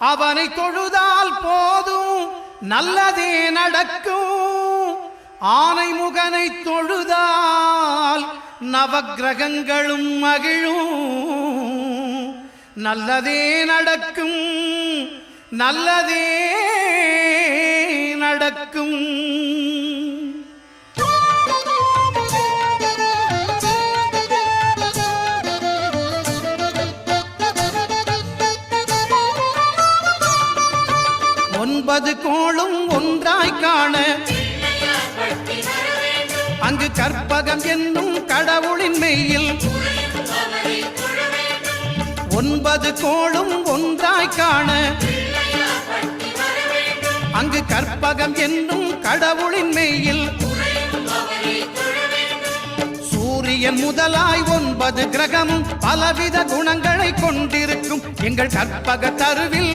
அவனை தொழுதால் போதும் நல்லதே நடக்கும். ஆனை முகனை தொழுதால் நவகிரகங்களும் மகிழும். நல்லதே நடக்கும் நல்லதே நடக்கும். ஒன்பது கோளும் ஒன்றாய் காண. அங்கு கற்பகம் என்னும் கடவுளின் மெயில் ஒன்பது கோளும் ஒன்றாய் காண. அங்கு கற்பகம் என்னும் கடவுளின் மெயில் சூரியன் முதலாய் ஒன்பது கிரகமும் பலவித குணங்களை கொண்டிருக்கும். எங்கள் கற்பக தருவில்